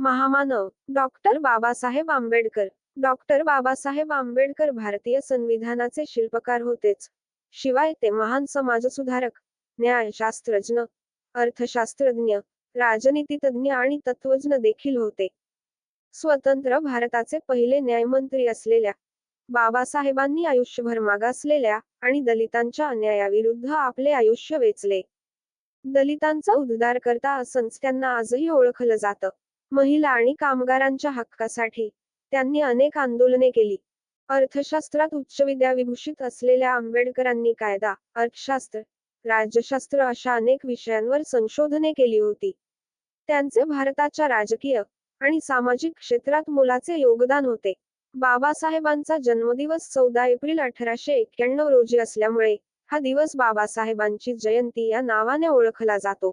महामानव doctor Babasaheb Ambedkar. Doctor Babasaheb Ambedkar भारतीय संविधानाचे शिल्पकार होतेच. शिवाय ते महान समाजसुधारक न्यायशास्त्रज्ञ अर्थशास्त्रज्ञ राजनीतितज्ञ आणि तत्वज्ञ देखील होते. स्वतंत्र भारताचे पहिले न्यायमंत्री असलेल्या बाबासाहेबांनी आयुष्यभर मागासलेल्या आणि दलितांच्या अन्यायाविरुद्ध आपले आयुष्य वेचले. दलितांचा उद्धार करता असंच त्यांना आजही ओळखलं जातं. महिला आणि कामगारांच्या हक्कासाठी त्यांनी अनेक आंदोलने केली. अर्थशास्त्रात उच्च विद्याविभूषित असलेल्या आंबेडकरांनी कायदा अर्थशास्त्र राज्यशास्त्र अशा अनेक विषयांवर संशोधने केली होती. त्यांचे भारताच्या राजकीय आणि सामाजिक क्षेत्रात मोलाचे योगदान होते. बाबासाहेबांचा जन्मदिवस चौदा एप्रिल अठराशे एक्क्याण्णव रोजी असल्यामुळे हा दिवस बाबासाहेबांची जयंती या नावाने ओळखला जातो.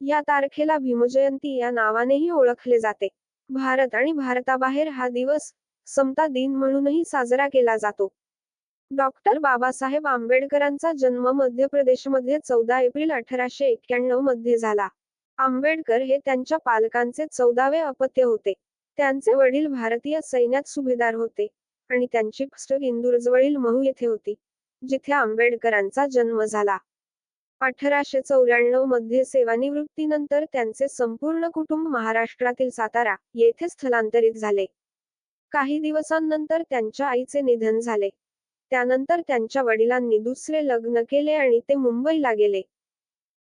या तारखेला भीमजयंती या नावानेही ओळखले जाते. भारत आणि भारताबाहेर हा दिवस समता दिन म्हणूनही साजरा केला जातो. डॉक्टर बाबासाहेब आंबेडकरांचा जन्म मध्य प्रदेशमध्ये चौदा एप्रिल अठराशे एक्क्याण्णवमध्ये झाला. आंबेडकर हे त्यांच्या पालकांचे चौदावे अपत्य होते. त्यांचे वडील भारतीय सैन्यात सुभेदार होते आणि त्यांची पुस्तक इंदूरजवळील महू येथे होती जिथे आंबेडकरांचा जन्म झाला. अठराशे चौऱ्याण्णवमध्ये सेवानिवृत्तीनंतर त्यांचे संपूर्ण कुटुंब महाराष्ट्रातील सातारा येथे स्थलांतरित झाले. काही दिवसांनंतर त्यांच्या आईचे निधन झाले. त्यानंतर त्यांच्या वडिलांनी दुसरे लग्न केले आणि ते मुंबईला गेले.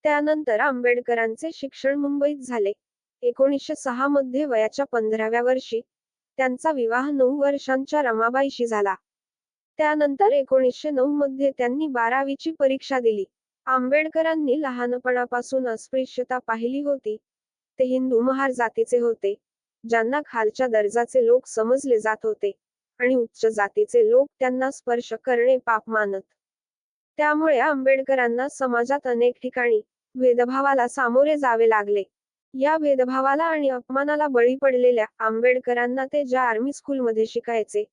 त्यानंतर आंबेडकरांचे शिक्षण मुंबईत झाले. एकोणीसशे सहा मध्ये वयाच्या पंधराव्या वर्षी त्यांचा विवाह नऊ वर्षांच्या रमाबाईशी झाला. त्यानंतर एकोणीसशे नऊ मध्ये त्यांनी बारावीची परीक्षा दिली. आंबेडकरांनी लहानपणापासून अस्पृश्यता पाहिली होती. ते हिंदू महार जातीचे होते ज्यांना खालच्या दर्जाचे लोक समजले जात होते आणि उच्च जातीचे लोक त्यांना स्पर्श करणे पाप मानत. त्यामुळे आंबेडकरांना समाजात अनेक ठिकाणी भेदभावाला सामोरे जावे लागले. या भेदभावाला आणि अपमानाला बळी पडलेल्या आंबेडकरांना ते ज्या आर्मी स्कूलमध्ये शिकायचे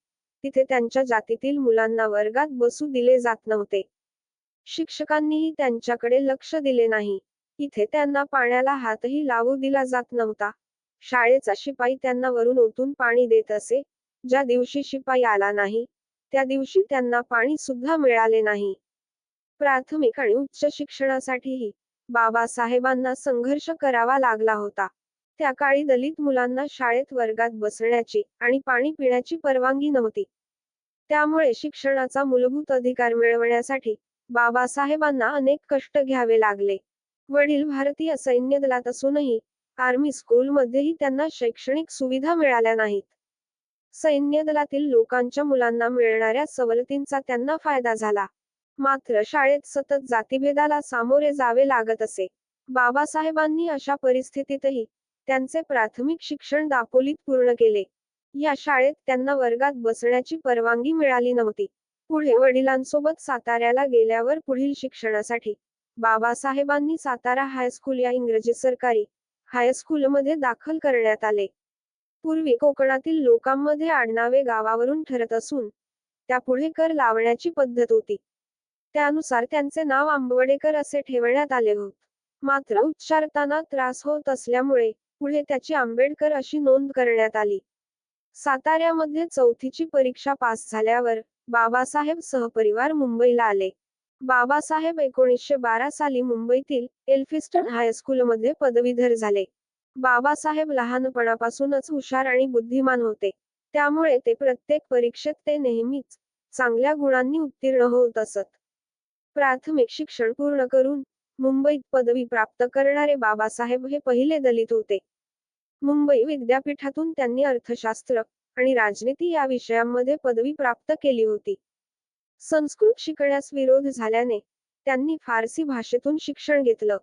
तिथे त्यांच्या जातीतील मुलांना वर्गात बसू दिले जात नव्हते. शिक्षकांनीही त्यांच्याकडे लक्ष दिले नाही. इथे त्यांना पाण्याला हातही लावू दिला जात नव्हता. शाळेचा शिपाई त्यांना वरून ओतून पाणी देत असे. ज्या दिवशी शिपाई आला नाही त्या दिवशी त्यांना पाणी सुद्धा मिळाले नाही. प्राथमिक आणि उच्च शिक्षणासाठीही बाबासाहेबांना संघर्ष करावा लागला होता. त्या काळी दलित मुलांना शाळेत वर्गात बसण्याची आणि पाणी पिण्याची परवानगी नव्हती. त्यामुळे शिक्षणाचा मूलभूत अधिकार मिळवण्यासाठी बाबासाहेबांना अनेक कष्ट घ्यावे लागले. वडील भारतीय सैन्य दलात असूनही आर्मी स्कूलमध्येही त्यांना शैक्षणिक सुविधा मिळाल्या नाहीत. सैन्य दलातील लोकांच्या मुलांना मिळणाऱ्या सवलतींचा त्यांना फायदा झाला. मात्र शाळेत सतत जातीभेदाला सामोरे जावे लागत असे. बाबासाहेबांनी अशा परिस्थितीतही त्यांचे प्राथमिक शिक्षण दापोलीत पूर्ण केले. या शाळेत त्यांना वर्गात बसण्याची परवानगी मिळाली नव्हती. पुढे वडिलांसोबत साताऱ्याला गेल्यावर पुढील शिक्षणासाठी. बाबासाहेबांनी सातारा हायस्कूल या इंग्रजी सरकारी हायस्कूलमध्ये दाखल करण्यात आले. पूर्वी कोकणातील लोकांमध्ये आडनावे गावावरून ठरत असून त्यापुढे कर लावण्याची पद्धत होती. त्यानुसार त्यांचे नाव आंबवडेकर असे ठेवण्यात आले होत. मात्र उच्चारताना त्रास होत असल्यामुळे पुढे त्याची आंबेडकर अशी नोंद करण्यात आली. साताऱ्यामध्ये चौथीची परीक्षा पास झाल्यावर बाबासाहेब सहपरिवार मुंबईला आले. बाबासाहेब एकोणीसशे बारा साली मुंबईतील एल्फिस्टन हायस्कूलमध्ये पदवीधर झाले. बाबासाहेब लहानपणापासूनच हुशार आणि बुद्धिमान होते. त्यामुळे ते प्रत्येक परीक्षेत ते नेहमीच चांगल्या गुणांनी उत्तीर्ण होत असत. प्राथमिक शिक्षण पूर्ण करून मुंबईत पदवी प्राप्त करणारे बाबासाहेब हे पहिले दलित होते. मुंबई विद्यापीठातून त्यांनी अर्थशास्त्र आणि राजनीती या विषयांमध्ये पदवी प्राप्त केली होती. संस्कृत शिकण्यास विरोध झाल्याने त्यांनी फारसी भाषेतून शिक्षण घेतलं.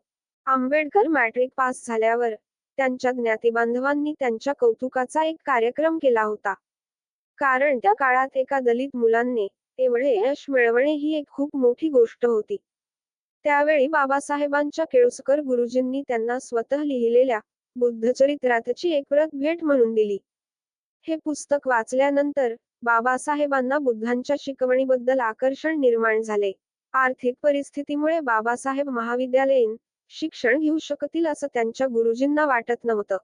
आंबेडकर मॅट्रिक पास झाल्यावर त्यांच्या ज्ञातीबांधवांनी त्यांच्या कौतुकाचा एक कार्यक्रम केला होता. कारण त्या काळात एका दलित मुलांनी एवढे यश मिळवणे ही एक खूप मोठी गोष्ट होती. त्यावेळी बाबासाहेबांच्या केळुसकर गुरुजींनी त्यांना स्वतः लिहिलेल्या बुद्धचरित्रातची एक प्रत भेट म्हणून दिली. हे पुस्तक वाचल्यानंतर बाबासाहेबांना बुद्धांच्या शिकवणीबद्दल आकर्षण निर्माण झाले. आर्थिक परिस्थितीमुळे बाबासाहेब महाविद्यालयीन शिक्षण घेऊ शकतील असं त्यांच्या गुरुजींना वाटत नव्हतं.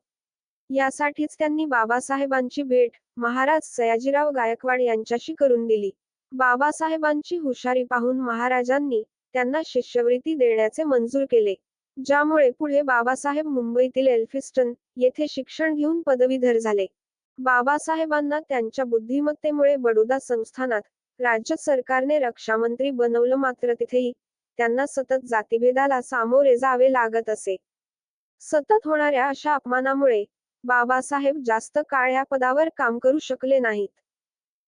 यासाठीच त्यांनी बाबासाहेबांची भेट महाराज सयाजीराव गायकवाड यांच्याशी करून दिली. बाबासाहेबांची हुशारी पाहून महाराजांनी त्यांना शिष्यवृत्ती देण्याचे मंजूर केले ज्यामुळे पुढे बाबासाहेब मुंबईतील एल्फिस्टन येथे शिक्षण घेऊन पदवीधर झाले. बाबासाहेबांना त्यांच्या बुद्धिमत्तेमुळे बडोदा संस्थानात राज्य सरकारने रक्षामंत्री बनवलं मात्र तिथेही त्यांना सतत जातीभेदाला सामोरे जावे लागत असे. सतत होणाऱ्या अशा अपमानामुळे बाबासाहेब जास्त काळ या पदावर काम करू शकले नाहीत.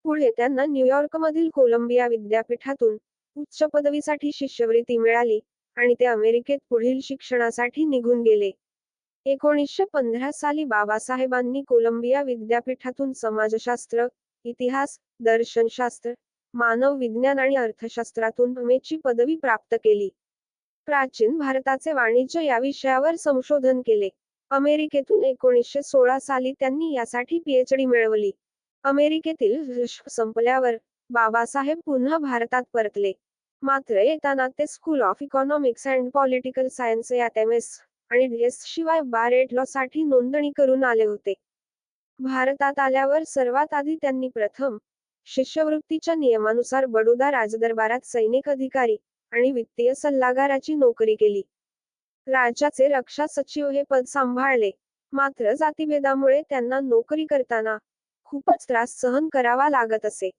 पुढे त्यांना न्यूयॉर्कमधील कोलंबिया विद्यापीठातून उच्च पदवीसाठी शिष्यवृत्ती मिळाली आणि ते अमेरिकेत पुढील शिक्षणासाठी निघून गेले. एकोणीसशे पंधरा साली बाबासाहेबांनी कोलंबिया विद्यापीठातून समाजशास्त्र इतिहास दर्शनशास्त्र मानव विज्ञान आणि अर्थशास्त्रातून ची पदवी प्राप्त केली. प्राचीन भारताचे वाणिज्य या विषयावर संशोधन केले. अमेरिकेतून एकोणीसशे सोळा साली त्यांनी यासाठी पीएचडी मिळवली. अमेरिकेतील संपल्यावर बाबासाहेब पुन्हा भारतात परतले. मात्र येताना ते school of economics and political science यात एम एस आणि डीएस बारेट लॉसाठी नोंदणी करून आले होते. भारतात आल्यावर सर्वात आधी त्यांनी प्रथम शिष्यवृत्तीच्या नियमानुसार बडोदा राजदरबारात सैनिक अधिकारी आणि वित्तीय सल्लागाराची नोकरी केली. राज्याचे रक्षा सचिव हे पद सांभाळले मात्र जातीभेदामुळे त्यांना नोकरी करताना खूपच त्रास सहन करावा लागत असे.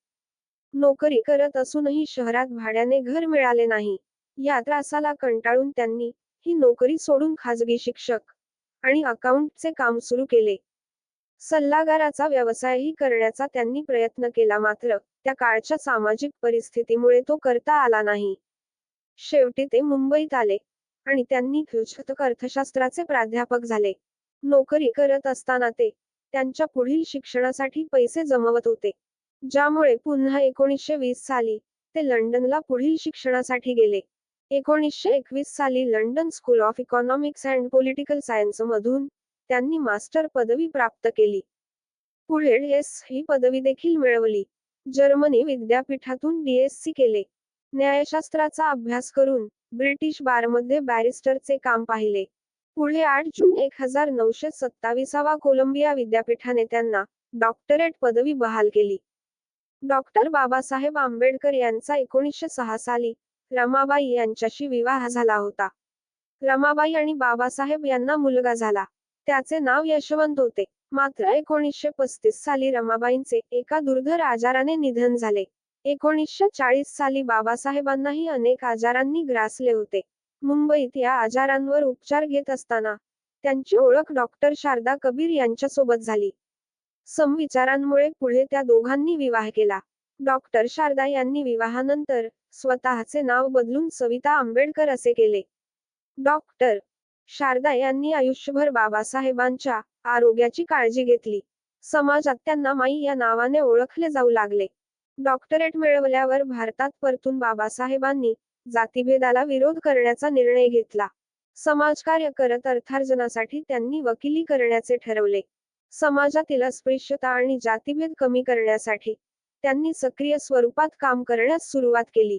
नोकरी करत असूनही शहरात भाड्याने घर मिळाले नाही या त्रासाला कंटाळून त्यांनी ही नोकरी सोडून खाजगी शिक्षक आणि अकाउंटचे काम सुरू केले. सल्लागाराचा व्यवसायही करण्याचा त्यांनी प्रयत्न केला मात्र त्या काळच्या सामाजिक परिस्थितीमुळे तो करता आला नाही. शेवटी ते मुंबईत आले आणि त्यांनी शतक अर्थशास्त्राचे प्राध्यापक झाले. नोकरी करत असताना ते त्यांच्या पुढील शिक्षणासाठी पैसे जमवत होते ज्यामुळे पुन्हा एकोणीसशे वीस साली ते लंडनला पुढील शिक्षणासाठी गेले. एकोणीसशे एकवीस साली London school of economics and political science मधून त्यांनी मास्टर पदवी प्राप्त केली. पुढे एस ही पदवी देखील मिळवली. जर्मनी विद्यापीठातून डीएससी केले. न्यायशास्त्राचा अभ्यास करून ब्रिटिश बारमध्ये बॅरिस्टरचे काम पाहिले. पुढे आठ जून एक हजार नऊशे सत्तावीसावा कोलंबिया विद्यापीठाने त्यांना डॉक्टरेट पदवी बहाल केली. डॉक्टर बाबासाहेब आंबेडकर यांचा एकोणीसशे सहा साली रमाबाई यांच्याशी विवाह झाला होता. रमाबाई आणि बाबासाहेब यांना मुलगा झाला. त्याचे नाव यशवंत होते. मात्र एकोणीसशे पस्तीस साली रमाबाईंचे एका दुर्धर आजाराने निधन झाले. एकोणीसशे चाळीस साली बाबासाहेबांनाही अनेक आजारांनी ग्रासले होते. मुंबईत या आजारांवर उपचार घेत असताना त्यांची ओळख डॉक्टर शारदा कबीर यांच्यासोबत झाली. समविचारांमुळे पुढे त्या दोघांनी विवाह केला. डॉक्टर शारदा यांनी विवाहानंतर स्वतःचे नाव बदलून सविता आंबेडकर असे केले. डॉक्टर शारदा यांनी आयुष्यभर बाबासाहेबांच्या आरोग्याची काळजी घेतली. समाजात त्यांना माई या नावाने ओळखले जाऊ लागले. डॉक्टरेट मिळवल्यावर भारतात परतून बाबासाहेबांनी जातीभेदाला विरोध करण्याचा निर्णय घेतला. समाजकार्य करत अर्थार्जनासाठी त्यांनी वकिली करण्याचे ठरवले. समाजातील अस्पृश्यता आणि जातीभेद कमी करण्यासाठी त्यांनी सक्रिय स्वरूपात काम करण्यास सुरुवात केली.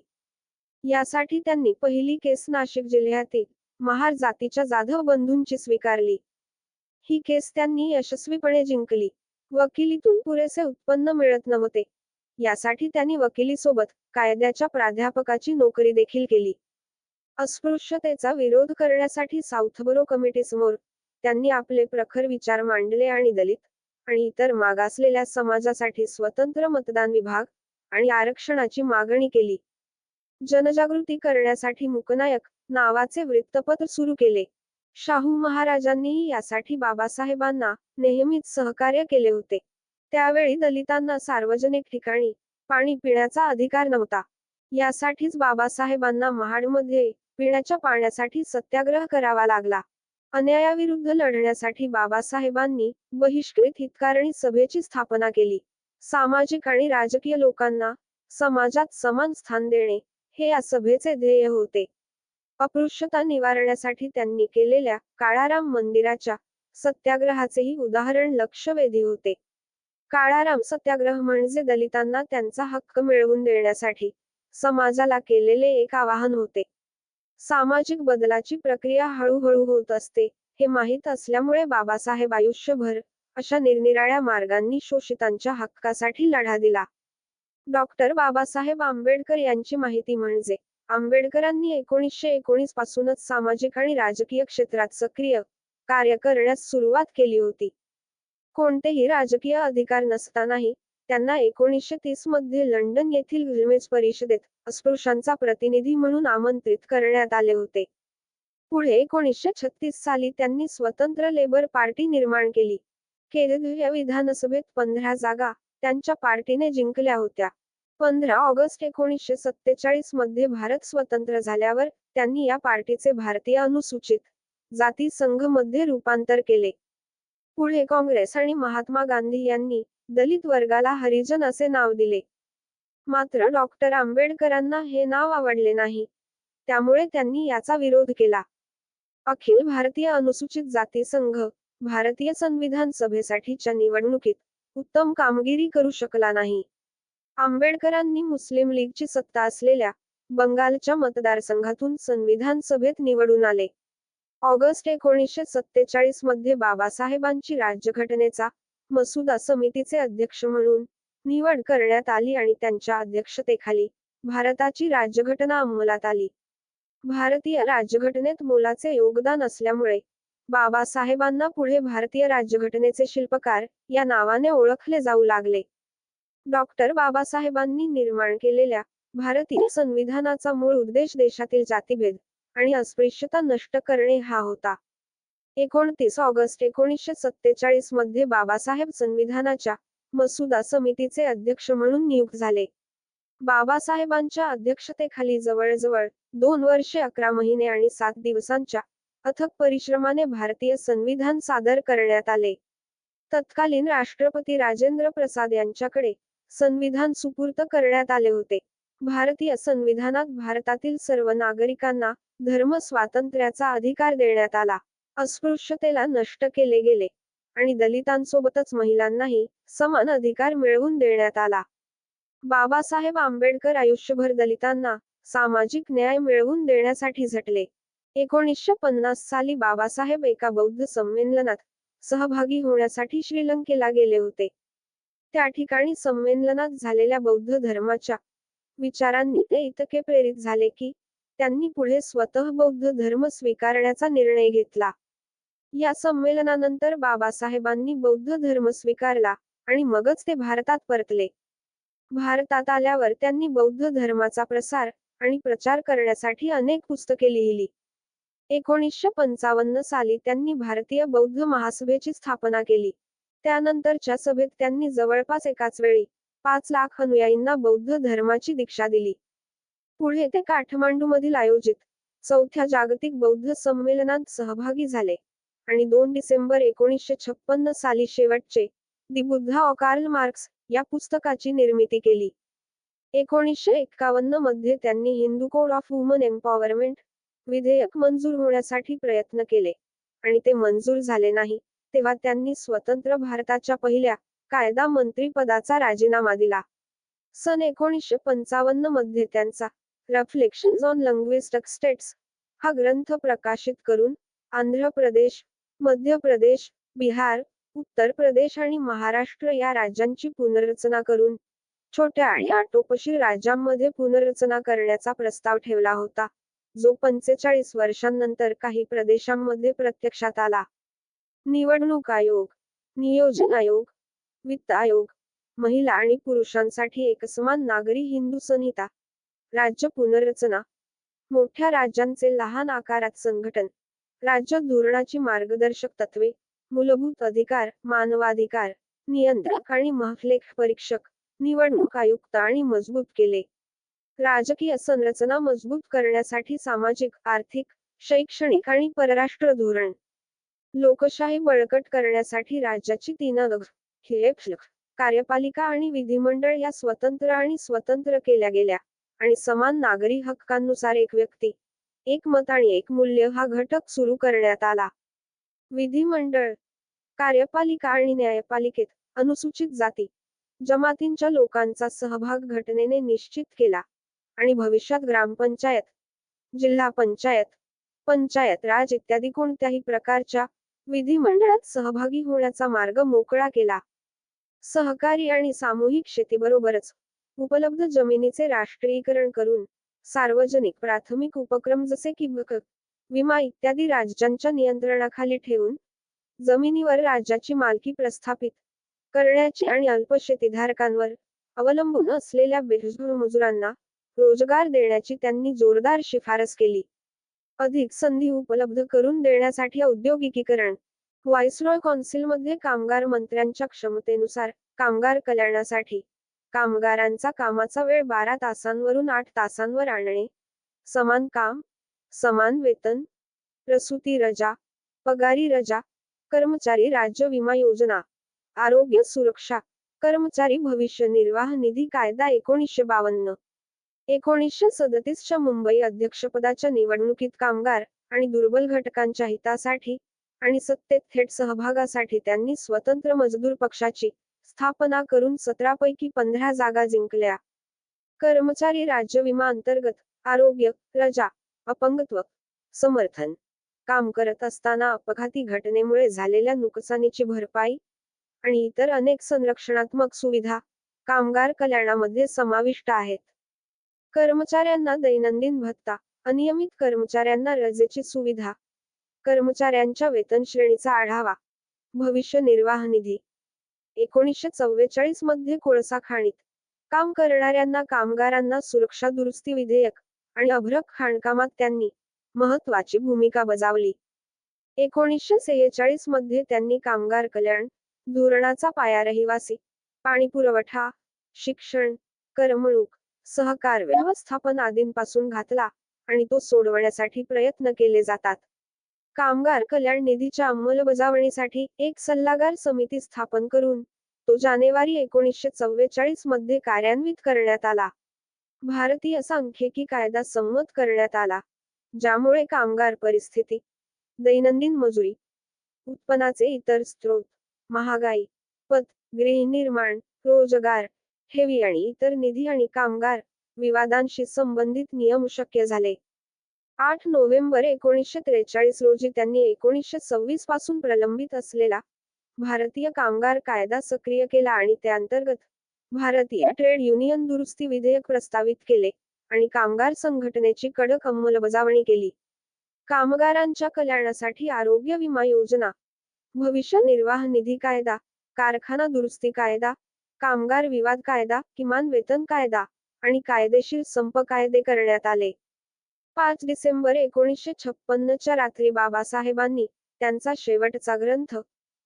यासाठी त्यांनी पहिली केस नाशिक जिल्ह्यातील महार जातीच्या जाधव बंधूंची स्वीकारली. ही केस त्यांनी यशस्वीपणे जिंकली. वकिलीतून पुरेसे उत्पन्न मिळत नव्हते. यासाठी त्यांनी वकिलीसोबत कायद्याच्या प्राध्यापकाची नोकरी देखील केली. अस्पृश्यतेचा विरोध करण्यासाठी साऊथबरो कमिटीसमोर त्यांनी आपले प्रखर विचार मांडले आणि दलित आणि इतर मागासलेल्या समाजासाठी स्वतंत्र मतदान विभाग आणि आरक्षणाची मागणी केली. जनजागृती करण्यासाठी मुकनायक नावाचे वृत्तपत्र सुरू केले. शाहू महाराजांनीही यासाठी बाबासाहेबांना नेहमीच सहकार्य केले होते. त्यावेळी दलितांना सार्वजनिक ठिकाणी पाणी पिण्याचा अधिकार नव्हता. यासाठीच बाबासाहेबांना महाडमध्ये पिण्याच्या पाण्यासाठी सत्याग्रह करावा लागला. अन्यायाविरुद्ध लढण्यासाठी बाबासाहेबांनी बहिष्कृत हितकारणी सभेची स्थापना केली. सामाजिक आणि राजकीय लोकांना समाजात समान स्थान देणे हे या सभेचे ध्येय होते. अपृश्यता निवारण्यासाठी त्यांनी केलेल्या काळाराम मंदिराच्या सत्याग्रहाचेही उदाहरण लक्षवेधी होते. काळाराम सत्याग्रह म्हणजे दलितांना त्यांचा हक्क मिळवून देण्यासाठी समाजाला केलेले एक आवाहन होते. सामाजिक बदलाची प्रक्रिया हळूहळू होत असते. हे माहीत असल्यामुळे बाबासाहेब आयुष्यभर अशा निरनिराळ्या मार्गांनी शोषितांच्या हक्कासाठी लढा दिला. डॉक्टर बाबासाहेब आंबेडकर यांची माहिती म्हणजे आंबेडकरांनी एकोणीसशे एकोणीस पासूनच सामाजिक आणि राजकीय क्षेत्रात सक्रिय कार्य करण्यास सुरुवात केली होती. कोणतेही राजकीय अधिकार नसतानाही त्यांना एकोणीसशे तीसमध्ये लंडन येथील विल्मेज परिषदेत अस्पृश्यांचा प्रतिनिधी म्हणून आमंत्रित करण्यात आले होते. पुढे एकोणीसशे छत्तीस साली त्यांनी स्वतंत्र लेबर पार्टी निर्माण केली. केरळ विधानसभेत पंधरा जागा त्यांच्या पार्टीने जिंकल्या होत्या. पंधरा ऑगस्ट एकोणीसशे सत्तेचाळीसमध्ये भारत स्वतंत्र झाल्यावर त्यांनी या पार्टीचे भारतीय अनुसूचित जाती संघमध्ये रूपांतर केले. पुढे काँग्रेस आणि महात्मा गांधी यांनी दलित वर्गाला हरिजन असे नाव दिले. मात्र डॉक्टर आंबेडकरांना हे नाव आवडले नाही. त्यामुळे त्यांनी याचा विरोध केला. अखिल भारतीय अनुसूचित जाती संघ भारतीय संविधान सभेसाठीच्या निवडणुकीत उत्तम कामगिरी करू शकला नाही. आंबेडकरांनी मुस्लिम लीगची सत्ता असलेल्या बंगालच्या मतदारसंघातून संविधान सभेत निवडून आले. ऑगस्ट एकोणीसशे सत्तेचाळीसमध्ये बाबासाहेबांची राज्यघटनेचा मसुदा समितीचे अध्यक्ष म्हणून निवड करण्यात आली आणि त्यांच्या अध्यक्षतेखाली भारताची राज्यघटना अंमलात आली. भारतीय राज्यघटनेत मोलाचे योगदान असल्यामुळे बाबासाहेबांना पुढे भारतीय राज्यघटनेचे शिल्पकार या नावाने ओळखले जाऊ लागले. डॉक्टर बाबासाहेबांनी निर्माण केलेल्या भारतीय संविधानाचा मूळ उद्देश देशातील जातीभेद आणि अस्पृश्यता नष्ट करणे हा होता. एकोणतीस ऑगस्ट एकोणीसशे सत्तेचाळीसमध्ये बाबासाहेब संविधानाच्या मसुदा समितीचे अध्यक्ष म्हणून नियुक्त झाले. बाबासाहेबांच्या अध्यक्षतेखाली जवळजवळ दोन वर्षे अकरा महिने आणि सात दिवसांच्या अथक परिश्रमाने भारतीय संविधान सादर करण्यात आले. तत्कालीन राष्ट्रपती राजेंद्र प्रसाद यांच्याकडे संविधान सुपूर्त करण्यात आले होते. भारतीय संविधानात भारतातील सर्व नागरिकांना धर्म स्वातंत्र्याचा अधिकार देण्यात आला. अस्पृश्यतेला नष्ट केले गेले. आणि दलितांसोबतच महिलांनाही समान अधिकार मिळवून देण्यात आला. बाबासाहेब आंबेडकर आयुष्यभर दलितांना सामाजिक न्याय मिळवून देण्यासाठी झटले. एकोणीसशे पन्नास साली बाबासाहेब एका बौद्ध संमेलनात सहभागी होण्यासाठी श्रीलंकेला गेले होते. त्या ठिकाणी संमेलनात झालेल्या बौद्ध धर्माच्या विचारांनी ते इतके प्रेरित झाले की त्यांनी पुढे स्वतः बौद्ध धर्म स्वीकारण्याचा निर्णय घेतला. या संमेलनानंतर बाबासाहेबांनी बौद्ध धर्म स्वीकारला आणि मगच ते भारतात परतले. भारतात आल्यावर त्यांनी बौद्ध धर्माचा प्रसार आणि प्रचार करण्यासाठी अनेक पुस्तके लिहिली. एकोणीसशे पंचावन्न साली त्यांनी भारतीय बौद्ध महासभेची स्थापना केली. त्यानंतरच्या सभेत त्यांनी जवळपास एकाच वेळी पाच लाख अनुयायींना बौद्ध धर्माची दीक्षा दिली. पुढे ते काठमांडूमधील आयोजित चौथ्या जागतिक बौद्ध संमेलनात सहभागी झाले. आणि दोन डिसेंबर एकोणीसशे छप्पन्न साली शेवटचे दि बुद्धा कार्ल मार्क्स या पुस्तकाची निर्मिती केली. एकोणीसशे एक्कावन्नमध्ये त्यांनी Hindu code of woman empowerment विधेयक मंजूर होण्यासाठी प्रयत्न केले. आणि ते मंजूर झाले नाही तेव्हा त्यांनी स्वतंत्र भारताच्या पहिल्या कायदा मंत्री पदाचा राजीनामा दिला. सन एकोणीसशे पंचावन्नमध्ये त्यांचा रफ्लेक्शन ऑन लँग्विस्टिक स्टेट्स हा ग्रंथ प्रकाशित करून आंध्र प्रदेश मध्य प्रदेश बिहार उत्तर प्रदेश आणि महाराष्ट्र या राज्यांची पुनर्रचना करून छोट्या आणि आटोपशीर राज्यांमध्ये पुनर्रचना करण्याचा प्रस्ताव ठेवला होता जो पंचेचाळीस वर्षांनंतर काही प्रदेशांमध्ये प्रत्यक्षात आला. निवडणूक आयोग नियोजन आयोग वित्त आयोग महिला आणि पुरुषांसाठी एकसमान नागरी हिंदू संहिता राज्य पुनर्रचना मोठ्या राज्यांचे लहान आकारात संघटन राज्य धोरणाची मार्गदर्शक तत्वे मूलभूत अधिकार मानवाधिकार नियंत्रक आणि महलेख परीक्षक निवडणूक आयुक्त आणि मजबूत केले. राजकीय संरचना मजबूत करण्यासाठी सामाजिक आर्थिक शैक्षणिक आणि परराष्ट्र धोरण. लोकशाही बळकट करण्यासाठी राज्याची तीन कार्यपालिका आणि विधिमंडळ या स्वतंत्र आणि स्वतंत्र केल्या गेल्या आणि समान नागरी हक्कांनुसार एक व्यक्ती एक मत आणि एक मूल्य हा घटक सुरू करण्यात आला. विधिमंडळ कार्यपालिका आणि न्यायपालिकेत अनुसूचित जाती जमातींच्या लोकांचा सहभाग घटनेने निश्चित केला आणि भविष्यात ग्रामपंचायत जिल्हा पंचायत पंचायत राज इत्यादी कोणत्याही प्रकारच्या विधिमंडळात सहभागी होण्याचा मार्ग मोकळा केला. सहकारी आणि सामूहिक शेतीबरोबरच उपलब्ध जमिनीचे राष्ट्रीयीकरण करून सार्वजनिक प्राथमिक उपक्रम जसे की विमा इत्यादी राज्यांच्या नियंत्रणाखाली ठेवून जमिनीवर राज्याची मालकी प्रस्थापित करण्याची आणि अल्प शेतीधारकांवर अवलंबून असलेल्या बेरोजगार मजुरांना रोजगार देण्याची त्यांनी जोरदार शिफारस केली. अधिक संधी उपलब्ध करून देण्यासाठी औद्योगिकीकरण व्हायसरॉय कौन्सिलमध्ये कामगार मंत्र्यांच्या क्षमतेनुसार कामगार कल्याणासाठी कामगारांचा कामाचा वेळ बारा तासांवरून आठ तासांवर आणणे. समान काम समान वेतन प्रसूती रजा पगारी रजा कर्मचारी राज्य विमा योजना आरोग्य सुरक्षा कर्मचारी भविष्य निर्वाह निधी कायदा एकोणीसशे बावन्न. एकोणीसशे सदतीसच्या मुंबई अध्यक्षपदाच्या निवडणुकीत कामगार आणि दुर्बल घटकांच्या हितासाठी आणि सत्तेत थेट सहभागासाठी त्यांनी स्वतंत्र मजदूर पक्षाची स्थापना करून सतरापैकी पंधरा जागा जिंकल्या. कर्मचारी राज्य विमा अंतर्गत आरोग्य रजा अपंगत्व समर्थन काम करत असताना अपघाती घटनेमुळे झालेल्या नुकसानीची भरपाई आणि इतर अनेक संरक्षणात्मक सुविधा कामगार कल्याणामध्ये समाविष्ट आहेत. कर्मचाऱ्यांना दैनंदिन भत्ता अनियमित कर्मचाऱ्यांना रजेची सुविधा कर्मचाऱ्यांच्या वेतन श्रेणीचा आढावा भविष्य निर्वाह निधी एकोणीसशे चव्वेचाळीसमध्ये कोळसा खाणीत काम करणाऱ्यांना कामगारांना सुरक्षा दुरुस्ती विधेयक आणि अभ्रक खाणकामात त्यांनी महत्वाची भूमिका बजावली. एकोणीसशे सेहेचाळीसमध्ये त्यांनी कामगार कल्याण धोरणाचा पाया रहिवासी पाणी पुरवठा शिक्षण करमणूक सहकार व्यवस्थापन आदींपासून घातला आणि तो सोडवण्यासाठी प्रयत्न केले जातात. कामगार कल्याण निधीच्या अंमलबजावणीसाठी एक सल्लागार समिती स्थापन करून तो जानेवारी एकोणीसशे चव्वेचाळीसमध्ये कार्यान्वित करण्यात आला. भारतीय सांख्यिकी कायदा संमत करण्यात आला ज्यामुळे कामगार परिस्थिती दैनंदिन मजुरी उत्पन्नाचे इतर स्त्रोत महागाई पत गृहनिर्माण रोजगार ठेवी आणि इतर निधी आणि कामगार विवादांशी संबंधित नियम शक्य झाले. आठ नोव्हेंबर एकोणीसशे त्रेचाळीस रोजी त्यांनी एकोणीसशे सव्वीसपासून प्रलंबित असलेला भारतीय कामगार कायदा सक्रिय केला आणि त्याअंतर्गत भारतीय ट्रेड युनियन दुरुस्ती विधेयक प्रस्तावित केले आणि कामगार संघटनेची कडक अंमलबजावणी केली. कामगारांच्या कल्याणासाठी आरोग्य विमा योजना भविष्य निर्वाह निधी कायदा कारखाना दुरुस्ती कायदा कामगार विवाद कायदा किमान वेतन कायदा आणि कायदेशीर संप कायदे करण्यात आले. पाच डिसेंबर एकोणीसशे छप्पन्नच्या रात्री बाबासाहेबांनी त्यांचा शेवटचा ग्रंथ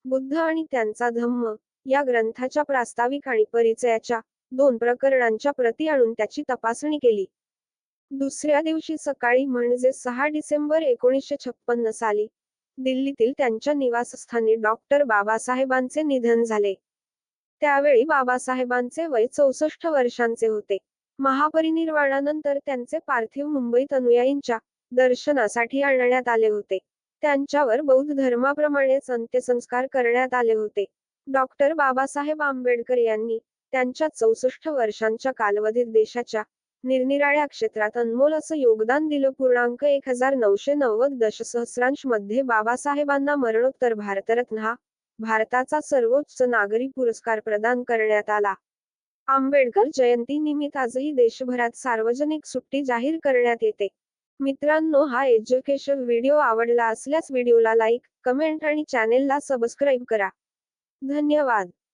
बुद्ध आणि त्यांचा धम्म या ग्रंथाच्या प्रास्ताविक आणि परिचयाच्या दोन प्रकरणांच्या प्रती आणून त्याची तपासणी केली. दुसऱ्या दिवशी सकाळी म्हणजे सहा डिसेंबर एकोणीसशे छप्पन्न साली दिल्लीतील त्यांच्या निवासस्थानी डॉक्टर बाबासाहेबांचे निधन झाले. त्यावेळी बाबासाहेबांचे वय चौसष्ट वर्षांचे होते. महापरिनिर्वाणानंतर त्यांचे पार्थिव मुंबईत अनुयायींच्या दर्शनासाठी आणण्यात आले होते. त्यांच्यावर बौद्ध धर्माप्रमाणेच अंत्यसंस्कार करण्यात आले होते. डॉक्टर बाबासाहेब आंबेडकर यांनी त्यांच्या चौसष्ट वर्षांच्या कालावधीत देशाच्या निरनिराळ्या क्षेत्रात अनमोल असं योगदान दिलं. पूर्णांक एक हजार नऊशे नव्वद दशसहस्रांशमध्ये बाबासाहेबांना मरणोत्तर भारतरत्न हा भारताचा सर्वोच्च नागरी पुरस्कार प्रदान करण्यात आला. आंबेडकर जयंती निमित्त आजही देशभरात सार्वजनिक सुट्टी जाहीर करण्यात येते. मित्रांनो हा एज्युकेशन व्हिडिओ आवडला असल्यास व्हिडिओला लाईक कमेंट आणि चॅनेलला सबस्क्राईब करा. धन्यवाद.